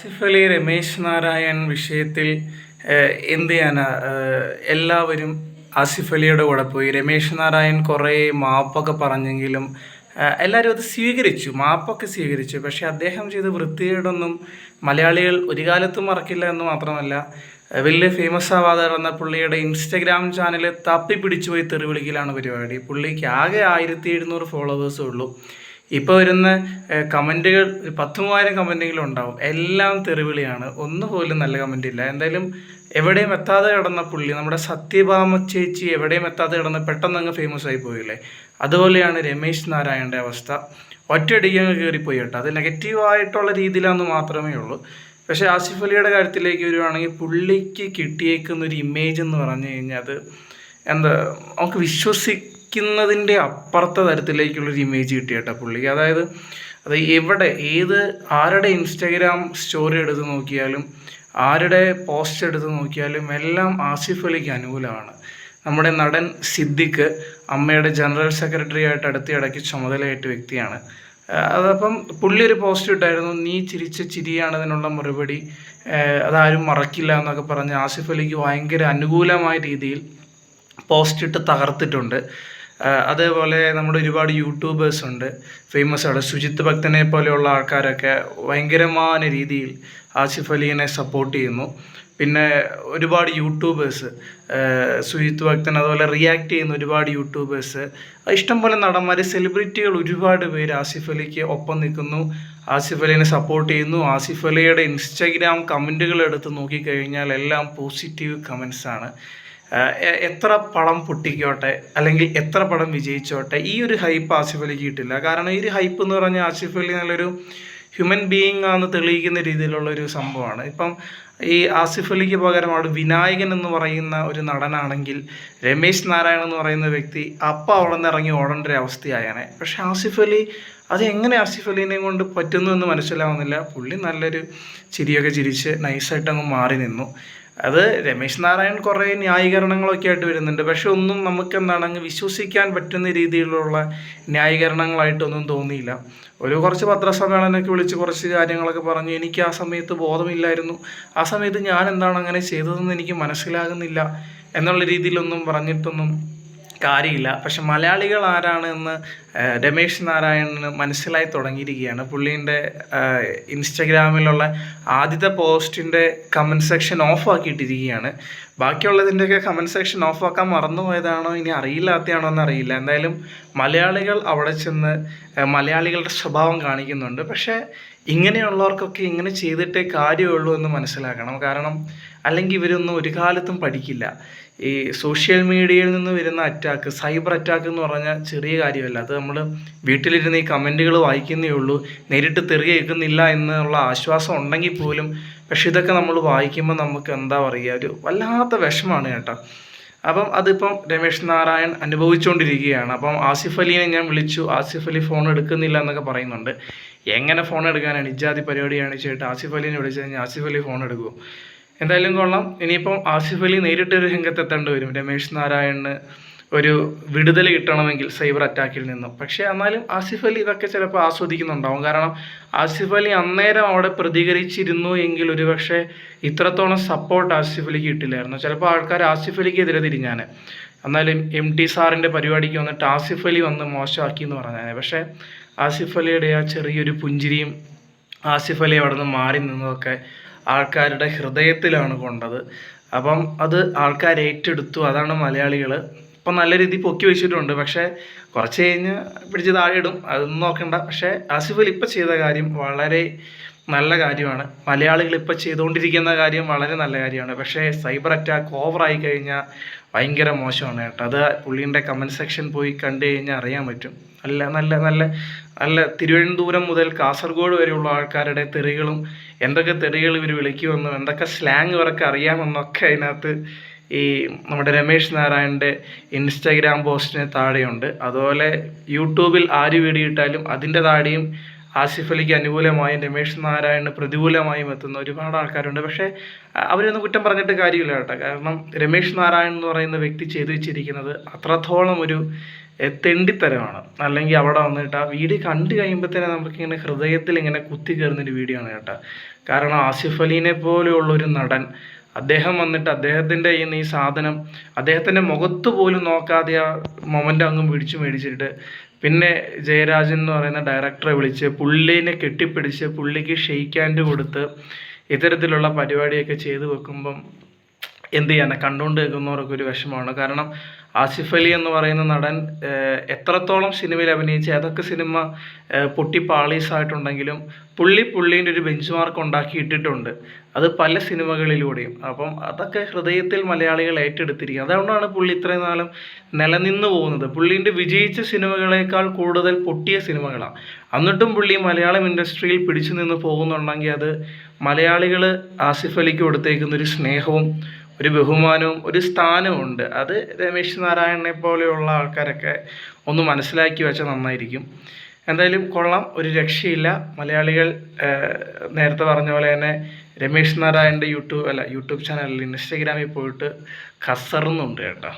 ആസിഫ് അലി രമേശ് നാരായൺ വിഷയത്തിൽ എന്ത് ചെയ്യാനാ? എല്ലാവരും ആസിഫ് അലിയുടെ കൂടെ പോയി. രമേശ് നാരായൺ കുറേ മാപ്പൊക്കെ പറഞ്ഞെങ്കിലും എല്ലാവരും അത് സ്വീകരിച്ചു. മാപ്പൊക്കെ സ്വീകരിച്ചു. പക്ഷേ അദ്ദേഹം ചെയ്ത വൃത്തികേടൊന്നും മലയാളികൾ ഒരു കാലത്തും മറക്കില്ല എന്ന് മാത്രമല്ല വലിയ ഫേമസ് ആവാതെ വന്ന പുള്ളിയുടെ ഇൻസ്റ്റഗ്രാം ചാനൽ തപ്പി പിടിച്ചു പോയി തെറി വിളിക്കലാണ് പരിപാടി. പുള്ളിക്ക് ആകെ ആയിരത്തി എഴുന്നൂറ് ഫോളോവേഴ്സേ ഉള്ളൂ. ഇപ്പോൾ വരുന്ന കമന്റുകൾ പത്ത് മൂവായിരം കമന്റെങ്കിലും ഉണ്ടാവും. എല്ലാം തെറിവിളിയാണ്. ഒന്നുപോലും നല്ല കമന്റ് ഇല്ല. എന്തായാലും എവിടെയും എത്താതെ കിടന്ന പുള്ളി നമ്മുടെ സത്യഭാമ ചേച്ചി എവിടെയും എത്താതെ കിടന്ന് പെട്ടെന്ന് അങ്ങ് ഫേമസ് ആയി പോയില്ലേ? അതുപോലെയാണ് രമേശ് നാരായണന്റെ അവസ്ഥ. ഒറ്റയടിക്ക് അങ്ങ് കയറിപ്പോയി കേട്ടോ. അത് നെഗറ്റീവായിട്ടുള്ള രീതിയിലാണെന്ന് മാത്രമേ ഉള്ളൂ. പക്ഷേ ആസിഫ് അലിയുടെ കാര്യത്തിലേക്ക് വരുവാണെങ്കിൽ പുള്ളിക്ക് കിട്ടിയേക്കുന്ന ഒരു ഇമേജ് എന്ന് പറഞ്ഞു കഴിഞ്ഞാൽ അത് എന്താ നമുക്ക് വിശ്വസിക്കുന്നതിന്റെ അപ്പുറത്തെ തരത്തിലേക്കുള്ളൊരു ഇമേജ് കിട്ടി കേട്ടോ പുള്ളിക്ക് അതായത് അത് എവിടെ ഏത് ആരുടെ ഇൻസ്റ്റാഗ്രാം സ്റ്റോറി എടുത്ത് നോക്കിയാലും ആരുടെ പോസ്റ്റ് എടുത്ത് നോക്കിയാലും എല്ലാം ആസിഫ് അലിക്ക് അനുകൂലമാണ്. നമ്മുടെ നടൻ സിദ്ദിഖ് അമ്മയുടെ ജനറൽ സെക്രട്ടറി ആയിട്ട് അടുത്ത ഇടയ്ക്ക് ചുമതലയേറ്റ വ്യക്തിയാണ്. അതപ്പം പുള്ളി ഒരു പോസ്റ്റ് ഇട്ടായിരുന്നു നീ ചിരിച്ച ചിരിയാണ് അതിനുള്ള മറുപടി. അതാരും മറക്കില്ല എന്നൊക്കെ പറഞ്ഞ് ആസിഫ് അലിക്ക് ഭയങ്കര അനുകൂലമായ രീതിയിൽ പോസ്റ്റ് ഇട്ട് തകർത്തിട്ടുണ്ട്. അതേപോലെ നമ്മുടെ ഒരുപാട് യൂട്യൂബേഴ്സ് ഉണ്ട്. ഫേമസ് ആണ്. സുജിത്ത് ഭക്തനെ പോലെയുള്ള ആൾക്കാരൊക്കെ ഭയങ്കരമായ രീതിയിൽ ആസിഫ് അലീനെ സപ്പോർട്ട് ചെയ്യുന്നു. പിന്നെ ഒരുപാട് യൂട്യൂബേഴ്സ് സുജിത്ത് ഭക്തൻ അതുപോലെ റിയാക്ട് ചെയ്യുന്ന ഒരുപാട് യൂട്യൂബേഴ്സ് ഇഷ്ടംപോലെ നടന്മാർ സെലിബ്രിറ്റികൾ ഒരുപാട് പേര് ആസിഫ് അലിക്ക് ഒപ്പം നിൽക്കുന്നു. ആസിഫ് അലിനെ സപ്പോർട്ട് ചെയ്യുന്നു. ആസിഫ് അലിയുടെ ഇൻസ്റ്റഗ്രാം കമന്റുകൾ എടുത്ത് നോക്കിക്കഴിഞ്ഞാൽ എല്ലാം പോസിറ്റീവ് കമൻസ് ആണ്. ആഹ് എ- എത്ര പടം പൊട്ടിക്കോട്ടെ അല്ലെങ്കിൽ എത്ര പടം വിജയിച്ചോട്ടെ ഈ ഒരു ഹൈപ്പ് ആസിഫ് അലിക്ക് കിട്ടില്ല. കാരണം ഈ ഒരു ഹൈപ്പ് എന്ന് പറഞ്ഞാൽ ആസിഫ് അലി നല്ലൊരു ഹ്യൂമൻ ബീയിങ് ആണെന്ന് തെളിയിക്കുന്ന രീതിയിലുള്ള ഒരു സംഭവമാണ്. ഇപ്പം ഈ ആസിഫ് അലിക്ക് പകരം അവിടെ വിനായകൻ എന്ന് പറയുന്ന ഒരു നടനാണെങ്കിൽ രമേശ് നാരായണൻ എന്ന് പറയുന്ന വ്യക്തി അപ്പം അവിടെ നിന്ന് ഇറങ്ങി ഓടേണ്ട ഒരു അവസ്ഥയായാണ് പക്ഷേ ആസിഫ് അലി അത് എങ്ങനെ ആസിഫ് അലീനെ കൊണ്ട് പറ്റുന്നു എന്ന് മനസ്സിലാവുന്നില്ല. പുള്ളി നല്ലൊരു ചിരിയൊക്കെ ചിരിച്ച് നൈസായിട്ട് അങ്ങ് മാറി നിന്നു. അത് രമേശ് നാരായൺ കുറേ ന്യായീകരണങ്ങളൊക്കെ ആയിട്ട് വരുന്നുണ്ട്. പക്ഷെ ഒന്നും നമുക്ക് എന്താണ് അങ്ങ് വിശ്വസിക്കാൻ പറ്റുന്ന രീതിയിലുള്ള ന്യായീകരണങ്ങളായിട്ടൊന്നും തോന്നിയില്ല. ഒരു കുറച്ച് പത്രസമ്മേളനമൊക്കെ വിളിച്ച് കുറച്ച് കാര്യങ്ങളൊക്കെ പറഞ്ഞു എനിക്ക് ആ സമയത്ത് ബോധമില്ലായിരുന്നു. ആ സമയത്ത് ഞാൻ എന്താണ് അങ്ങനെ ചെയ്തതെന്ന് എനിക്ക് മനസ്സിലാകുന്നില്ല എന്നുള്ള രീതിയിലൊന്നും പറഞ്ഞിട്ടൊന്നും കാര്യമില്ല. പക്ഷെ മലയാളികൾ ആരാണ് എന്ന് ഏഹ്, രമേശ് നാരായണന് മനസ്സിലായി തുടങ്ങിയിരിക്കുകയാണ്. പുള്ളീന്റെ ഇൻസ്റ്റഗ്രാമിലുള്ള ആദ്യത്തെ പോസ്റ്റിന്റെ കമന്റ് സെക്ഷൻ ഓഫ് ആക്കിയിട്ടിരിക്കുകയാണ് ബാക്കിയുള്ളതിന്റെയൊക്കെ കമന്റ് സെക്ഷൻ ഓഫ് ആക്കാൻ മറന്നുപോയതാണോ ഇനി അറിയില്ലാത്തതാണോ എന്ന് അറിയില്ല എന്തായാലും മലയാളികൾ അവിടെ ചെന്ന് മലയാളികളുടെ സ്വഭാവം കാണിക്കുന്നുണ്ട്. പക്ഷേ ഇങ്ങനെയുള്ളവർക്കൊക്കെ ഇങ്ങനെ ചെയ്തിട്ടേ കാര്യമുള്ളൂ എന്ന് മനസ്സിലാക്കണം. കാരണം അല്ലെങ്കിൽ ഇവരൊന്നും ഒരു കാലത്തും പഠിക്കില്ല. ഈ സോഷ്യൽ മീഡിയയിൽ നിന്ന് വരുന്ന അറ്റാക്ക് സൈബർ അറ്റാക്ക് എന്ന് പറഞ്ഞാൽ ചെറിയ കാര്യമല്ല. അത് നമ്മൾ വീട്ടിലിരുന്ന് ഈ കമന്റുകൾ വായിക്കുന്നേ ഉള്ളൂ. നേരിട്ട് തെറി കേൾക്കുന്നില്ല എന്നുള്ള ആശ്വാസം ഉണ്ടെങ്കിൽ പോലും പക്ഷെ ഇതൊക്കെ നമ്മൾ വായിക്കുമ്പോൾ നമുക്ക് എന്താ പറയുക ഒരു വല്ലാത്ത വിഷമാണ് കേട്ടോ. അപ്പം അതിപ്പം രമേശ് നാരായൺ അനുഭവിച്ചുകൊണ്ടിരിക്കുകയാണ്. അപ്പം ആസിഫ് അലീനെ ഞാൻ വിളിച്ചു. ആസിഫ് അലി ഫോൺ എടുക്കുന്നില്ല എന്നൊക്കെ പറയുന്നുണ്ട്. എങ്ങനെ ഫോൺ എടുക്കാനാണ്? ഇജാതി പരിപാടിയാണ് ചേട്ടാ ആസിഫ് അലീനെ വിളിച്ചു കഴിഞ്ഞാൽ ആസിഫ് അലി ഫോൺ എടുക്കുമോ എന്തായാലും കൊള്ളാം. ഇനിയിപ്പം ആസിഫ് അലി നേരിട്ട് ഒരു രംഗത്തെത്തേണ്ടി വരും. രമേശ് നാരായണന് ഒരു വിടുതൽ കിട്ടണമെങ്കിൽ സൈബർ അറ്റാക്കിൽ നിന്നും. പക്ഷേ എന്നാലും ആസിഫ് അലി ഇതൊക്കെ ചിലപ്പോൾ ആസ്വദിക്കുന്നുണ്ടാവും. കാരണം ആസിഫ് അലി അന്നേരം അവിടെ പ്രതികരിച്ചിരുന്നു എങ്കിൽ ഒരുപക്ഷെ ഇത്രത്തോളം സപ്പോർട്ട് ആസിഫ് അലിക്ക് കിട്ടില്ലായിരുന്നു. ചിലപ്പോൾ ആൾക്കാർ ആസിഫ് അലിക്കെതിരെ തിരിഞ്ഞാൽ എന്നാലും എം ടി സാറിന്റെ പരിപാടിക്ക് വന്നിട്ട് ആസിഫ് അലി വന്ന് മോശമാക്കി എന്ന് പറഞ്ഞാൽ പക്ഷേ ആസിഫ് അലിയുടെ ആ ചെറിയൊരു പുഞ്ചിരിയും ആസിഫ് അലി അവിടെ നിന്ന് മാറി നിന്നതൊക്കെ ആൾക്കാരുടെ ഹൃദയത്തിലാണ് കൊണ്ടത്. അപ്പം അത് ആൾക്കാർ ഏറ്റെടുത്തു. അതാണ് മലയാളികൾ ഇപ്പം നല്ല രീതിയിൽ പൊക്കി വെച്ചിട്ടുണ്ട്. പക്ഷേ കുറച്ച് കഴിഞ്ഞ് പിടിച്ച് താഴെ ഇടും. അതൊന്നും നോക്കണ്ട. പക്ഷേ ആസിഫ് അലി ഇപ്പം ചെയ്ത കാര്യം വളരെ നല്ല കാര്യമാണ്. മലയാളികൾ ഇപ്പോൾ ചെയ്തുകൊണ്ടിരിക്കുന്ന കാര്യം വളരെ നല്ല കാര്യമാണ്. പക്ഷേ സൈബർ അറ്റാക്ക് ഓവറായി കഴിഞ്ഞാൽ ഭയങ്കര മോശമാണ് കേട്ടോ. അത് പുള്ളീന്റെ കമന്റ് സെക്ഷൻ പോയി കണ്ടു കഴിഞ്ഞാൽ അറിയാൻ പറ്റും. നല്ല നല്ല നല്ല നല്ല തിരുവനന്തപുരം മുതൽ കാസർഗോഡ് വരെയുള്ള ആൾക്കാരുടെ തെറികളും എന്തൊക്കെ തെറികൾ ഇവർ വിളിക്കുമെന്നും എന്തൊക്കെ സ്ലാങ് ഇവർക്ക് അറിയാമെന്നൊക്കെ അതിനകത്ത് ഈ നമ്മുടെ രമേശ് നാരായണന്റെ ഇൻസ്റ്റാഗ്രാം പോസ്റ്റിന് താഴെയുണ്ട്. അതുപോലെ യൂട്യൂബിൽ ആര് വീഡിയോ ഇട്ടാലും അതിന്റെ താഴെയും ആസിഫ് അലിക്ക് അനുകൂലമായും രമേശ് നാരായണന് പ്രതികൂലമായും എത്തുന്ന ഒരുപാട് ആൾക്കാരുണ്ട്. പക്ഷേ അവരൊന്നും കുറ്റം പറഞ്ഞിട്ട് കാര്യമില്ല കേട്ടോ. കാരണം രമേശ് നാരായൺ എന്ന് പറയുന്ന വ്യക്തി ചെയ്തു വെച്ചിരിക്കുന്നത് അത്രത്തോളം ഒരു തെണ്ടിത്തരമാണ്. അല്ലെങ്കിൽ അവിടെ വന്നിട്ട് ആ വീഡിയോ കണ്ടു കഴിയുമ്പോൾ തന്നെ നമുക്കിങ്ങനെ ഹൃദയത്തിൽ ഇങ്ങനെ കുത്തി കയറുന്നൊരു വീഡിയോ ആണ് കേട്ടോ. കാരണം ആസിഫ് അലീനെ പോലെയുള്ള ഒരു നടൻ അദ്ദേഹം വന്നിട്ട് അദ്ദേഹത്തിന്റെ കയ്യിൽ നിന്ന് ഈ സാധനം അദ്ദേഹത്തിന്റെ മുഖത്ത് പോലും നോക്കാതെ ആ മൊമന്റ് അങ്ങ് പിടിച്ചു മേടിച്ചിട്ട് പിന്നെ ജയരാജൻ എന്ന് പറയുന്ന ഡയറക്ടറെ വിളിച്ച് പുള്ളിനെ കെട്ടിപ്പിടിച്ച് പുള്ളിക്ക് ഷെയ്ക്ക് ഹാൻഡ് കൊടുത്ത് ഇത്തരത്തിലുള്ള പരിപാടിയൊക്കെ ചെയ്തു വെക്കുമ്പം എന്ത് ചെയ്യാൻ കണ്ടുകൊണ്ട് നിൽക്കുന്നവർക്ക് ഒരു വിഷമമാണ്. കാരണം ആസിഫ് അലി എന്ന് പറയുന്ന നടൻ എത്രത്തോളം സിനിമയിൽ അഭിനയിച്ച് ഏതൊക്കെ സിനിമ പൊട്ടി പാളീസായിട്ടുണ്ടെങ്കിലും പുള്ളി പുള്ളീന്റെ ഒരു ബെഞ്ച് മാർക്ക് ഉണ്ടാക്കി ഇട്ടിട്ടുണ്ട് അത് പല സിനിമകളിലൂടെയും. അപ്പം അതൊക്കെ ഹൃദയത്തിൽ മലയാളികൾ ഏറ്റെടുത്തിരിക്കും അതുകൊണ്ടാണ് പുള്ളി ഇത്രയും നാളും നിലനിന്ന് പോകുന്നത്. പുള്ളീന്റെ വിജയിച്ച സിനിമകളേക്കാൾ കൂടുതൽ പൊട്ടിയ സിനിമകളാണ്. എന്നിട്ടും പുള്ളി മലയാളം ഇൻഡസ്ട്രിയിൽ പിടിച്ചു നിന്ന് പോകുന്നുണ്ടെങ്കിൽ അത് മലയാളികൾ ആസിഫ് അലിക്ക് കൊടുത്തേക്കുന്ന ഒരു സ്നേഹവും ഒരു ബഹുമാനവും ഒരു സ്ഥാനവും ഉണ്ട്. അത് രമേശ് നാരായണനെ പോലെയുള്ള ആൾക്കാരൊക്കെ ഒന്ന് മനസ്സിലാക്കി വെച്ചാൽ നന്നായിരിക്കും. എന്തായാലും കൊള്ളാം ഒരു രക്ഷയില്ല. മലയാളികൾ നേരത്തെ പറഞ്ഞ പോലെ തന്നെ രമേശ് നാരായണന്റെ യൂട്യൂബ് അല്ല യൂട്യൂബ് ചാനലിൽ ഇൻസ്റ്റഗ്രാമിൽ പോയിട്ട് കസറുന്നുണ്ട് കേട്ടോ.